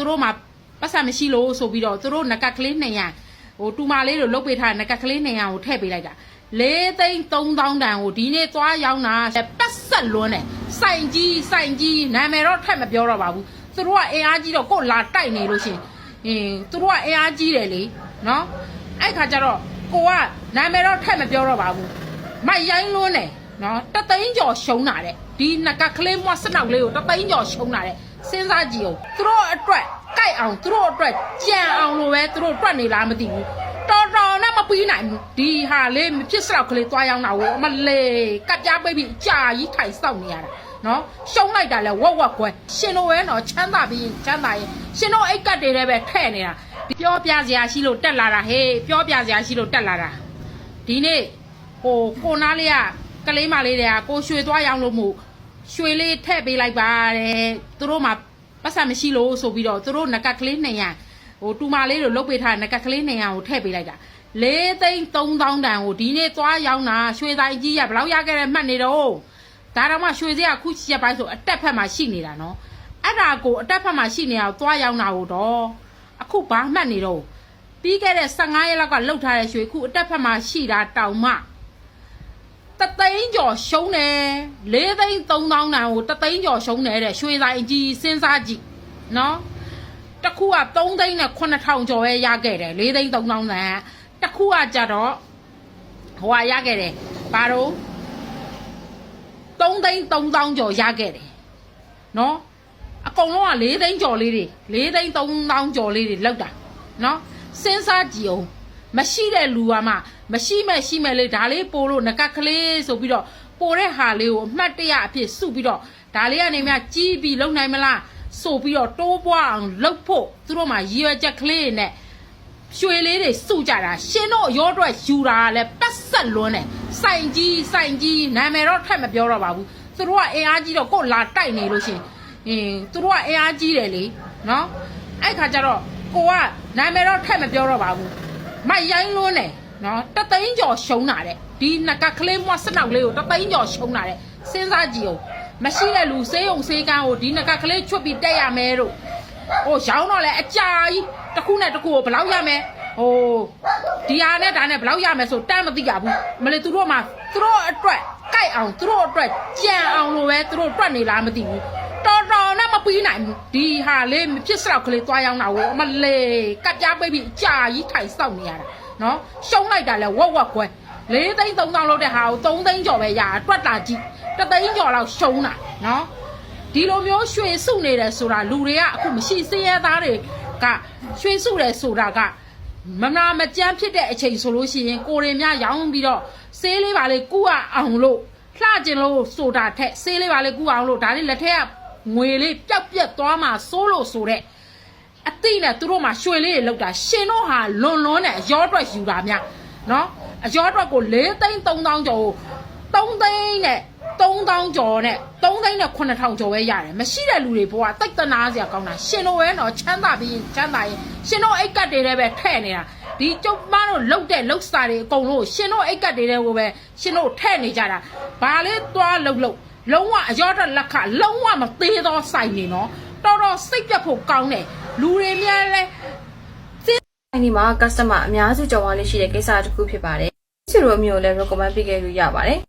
သူတို့မှာပတ်စံမရှိလို့ဆိုပြီးတော့သူတို့ငကက်ကလေး200ဟိုတူမလေးတို့လုတ်ပေးထားတဲ့ငကက်ကလေး200ကိုထည့်ပေးလိုက်တာ၄သိန်း3000တန်ကိုဒီနေ့သွားရောင်းတာပတ်ဆက်လွန်းတယ်စိုင်ကြီးစိုင်ကြီးနာမည်တော့ထက်မပြောတော့ပါဘူးသူတို့ကအင်အားကြီးတော့ကိုယ်လာတိုက်နေလို့ရှရင်အင်းသူတို့ကအင်အားကြီးတယ်လေနော်အဲ့ခါကျတော့ကိုကနာမည်တော့ထက်မပြောတော့ပါဘူးမိုက်ရိုင်းလွန်းတယ်နော်တသိန်းကျော်ရှုံးတာတဲ့ဒီငကက်ကလေးမွတ်စနောက်လေးကိုတသိန်းကျော်ရှုံးတာတဲ့ စဉ်းစားကြည့်အောင်သူတို့အတွက်ကြိုက်အောင်သူတို့အတွက်ကြံအောင်လို့ပဲသူတို့တွက်နေလားမသိဘူးတော်တော်နဲ့မပြီးနိုင်ဘူးဒီဟာလေးမဖြစ်စတော့ကလေးသွားရောက်တာကိုအမလေးကပ်ပြားပိတ်ပြီးအကြာကြီးထိုင်စောက်နေရတာနော်ရှုံးလိုက်တာလဲဝက်ဝက်ကွယ်ရှင်တို့ရဲ့တော့ချမ်းသာပြီးချမ်းသာရင်ရှင်တို့အိတ်ကတ်တွေလည်းပဲထဲ့နေတာပြောပြစရာရှိလို့တက်လာတာဟေးပြောပြစရာရှိလို့တက်လာတာဒီနေ့ဟိုကိုနားလေးကကလေးမလေးတွေကကိုရွှေသွားရောက်လို့မို့ ရွှေလေးထည့်ပေးလိုက်ပါတယ်သူတို့မှပတ်စံမရှိလို့ဆိုပြီးတော့သူတို့ငကက်ကလေး200ဟိုတူမလေးတို့လုတ်ပေးထားတဲ့ငကက်ကလေး200ကိုထည့်ပေးလိုက်တာ၄သိန်း3000တန်ကိုဒီနေ့သွားရောင်းတာရွှေဆိုင်ကြီးရဘယ်လောက်ရခဲ့တဲ့မှတ်နေတော့ဒါတော့မှရွှေစရာခုချက်ပိုင်းဆိုအတက်ဖက်မှာရှိနေတာနော်အဲ့ဒါကိုအတက်ဖက်မှာရှိနေတာကိုသွားရောင်းတာကိုတော့အခုဘာမှတ်နေတော့ပြီးခဲ့တဲ့15ရက်လောက်ကလုတ်ထားတဲ့ရွှေခုအတက်ဖက်မှာရှိတာတောင်မှ တသိန်းကျော်ရှုံးတယ်၄သိန်း3000တန်ကိုတသိန်းကျော်ရှုံးတယ်တဲ့ရွှေဆိုင်ကြီးစဉ်းစားကြည့်နော်တစ်ခုက3သိန်းနဲ့9000ကျော်ပဲရခဲ့တယ်4သိန်း3000တန်တစ်ခုကကြတော့ဟိုကရခဲ့တယ်ဘာတော့3သိန်း3000ကျော်ရခဲ့တယ်နော်အကုန်လုံးက4သိန်း ကျော်လေးတွေ4သိန်း3000ကျော်လေးတွေလောက်တာနော်စဉ်းစားကြည့်အောင်မရှိတဲ့လူကမှမရှိမဲ့ရှိမဲ့လေးဒါလေးပို့လို့ငကက်ကလေးဆိုပြီးတော့ပို့တဲ့ဟာလေးကိုအမှတ်တရအဖြစ်စုပြီးတော့ဒါလေးကနေမှကြီးပြီးလုံနိုင်မလားဆိုပြီးတော့တိုးပွားအောင်လှုပ်ဖို့သူတို့မှရည်ရွယ်ချက်ကလေးနဲ့ရွှေလေးတွေစုကြတာရှင်တို့ရောအတွက်ယူတာကလည်းပတ်ဆက်လွန်းတယ်စိုင်ကြီးစိုင်ကြီးနာမည်တော့ထက်မပြောတော့ပါဘူးသူတို့ကအင်အားကြီးတော့ကိုယ်လာတိုက်နေလို့ရှရင်အင်းသူတို့ကအင်အားကြီးတယ်လေနော်အဲ့ခါကျတော့ကိုကနာမည်တော့ထက်မပြောတော့ပါဘူး မိုက်ရိုင်းလွန်းတယ်နော်တသိန်းကျော်ရှုံးတာတဲ့ဒီငကကလေးမွတ်စနောက်လေးကိုတသိန်းကျော်ရှုံးတာတဲ့စဉ်းစားကြည့်အောင်မရှိတဲ့လူစေးုံစေးကန်းကိုဒီငကကလေးချွတ်ပြီးတက်ရမယ်တို့ဟိုရောင်းတော့လဲအကြာကြီးတစ်ခုနဲ့တစ်ခုကိုဘယ်လောက်ရမယ်ဟိုဒီဟာနဲ့ဒါနဲ့ဘယ်လောက်ရမယ်ဆိုတမ်းမသိရဘူးမလေသူတို့မှသူတို့အတွက်ကြိုက်အောင်သူတို့အတွက်ကြံအောင်လို့ပဲသူတို့တွက်နေလားမသိဘူးတော်တော်နဲ့မ ပြီးနိုင်ဘူးဒီဟာလေးမဖြစ်စတော့ကလေးသွားရောင်းတာကိုအမလေးကပ်ပြားပိတ်ပြီးအကြာကြီးထိုင်စောက်နေရတာနော်ရှုံးလိုက်တာလဲဝက်ဝက်ကွယ်၄သိန်း3000လောက်တဲ့ဟာကို3သိန်းကျော်ပဲရတာတွက်တာကြီးတသိန်းကျော်လောက်ရှုံးတာနော်ဒီလိုမျိုးရွှေစုနေတယ်ဆိုတာလူတွေကအခုမရှိစင်းရဲသားတွေကရွှေစုတယ်ဆိုတာကမနာမကြမ်းဖြစ်တဲ့အချိန်ဆိုလို့ရှိရင်ကိုရင်များရောင်းပြီးတော့ဆေးလေးပါလေးကူအောင်လို့လှကျင်လို့ဆိုတာထက်ဆေးလေးပါလေးကူအောင်လို့ဒါလေးလက်ထက်က ငွေလေးပျောက်ပြက်သွားမှစိုးလို့ဆိုတဲ့အတိနဲ့သူတို့မှရွှေလေးတွေလောက်တာရှင်တို့ဟာလွန်လွန်းနဲ့အရောအတွက်ယူတာများနော်အရောအတွက်ကို၄သိန်း3000ကျော်ကို3သိန်းနဲ့3000ကျော်နဲ့3သိန်းနဲ့9000ကျော်ပဲရတယ်မရှိတဲ့လူတွေဘဝတိတ်တနာစရာကောင်းတာရှင်တို့ရဲ့တော့ချမ်းသာပြီးချမ်းသာရင်ရှင်တို့အိတ်ကတ်တွေလည်းပဲထဲ့နေတာဒီကျုပ်မတို့လုတ်တဲ့လုတ်စာတွေအကုန်လုံးရှင်တို့အိတ်ကတ်တွေလည်းကိုပဲရှင်တို့ထဲ့နေကြတာဘာလေးသွားလုတ်လုတ် လုံးဝအရောအတွက်လက်ခလုံးဝမသေးသောစိုက်နေနော်တော်တော်စိတ်ပြတ်ဖို့ကောင်းတယ်လူတွေများလဲဆိုင်ဒီမှာ customer အများစုကြော်ဝါလေးရှိတဲ့ကိစ္စတစ်ခုဖြစ်ပါတယ်။ဒီလိုမျိုးလည်း recommend ပေးခဲ့လို့ရပါတယ်